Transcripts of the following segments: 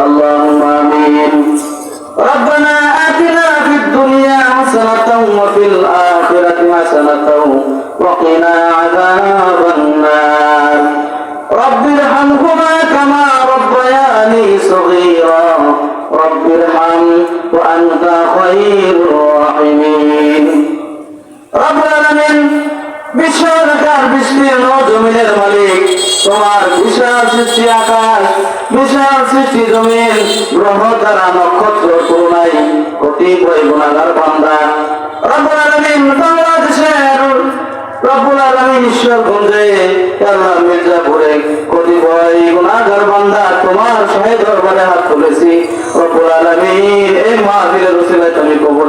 اللهم آمين ربنا آتنا في الدنيا حسنة وفي الآخرة حسنة وقنا عذاب النار رب ارحمهما كما ربياني صغيرا رب ارحم وأنت خير الراحمين রব আলামিন বিশ্বকার বিস্তীর্ণ জমিনের মালিক তোমার বিশাল সৃষ্টি আকাশ বিশাল সৃষ্টি জমিন গ্রহ তারা নক্ষত্র করুণাই কতিপয় গুণাগার বান্দা। রব্বুল আলামিন বাংলাদেশের রব্বুল আলামিন ঈশ্বরগঞ্জে আল্লাহ মির্জাপুরে কতিপয় গুণাগার তোমার সহে দরবারে হাত তুলেছি। রব্বুল আলামিন এই মাহফিলের উসিলায় তুমি কবুল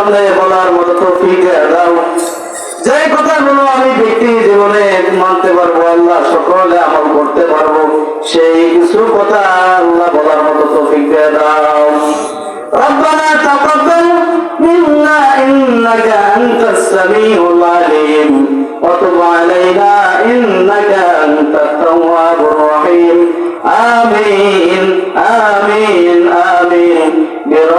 সামনে বলার মতো তৌফিক দাও যে কথাগুলো আমি ব্যক্তি জীবনে মানতে পারবো আল্লাহ সকলে আমল করতে পারবো সেই কিছু কথা আল্লাহ বলার মতো তৌফিক দিয়ে দাও ربنا تقبل منا إنك أنت السميع العليم وتب علينا إنك أنت التواب الرحيم آمين آمين آمين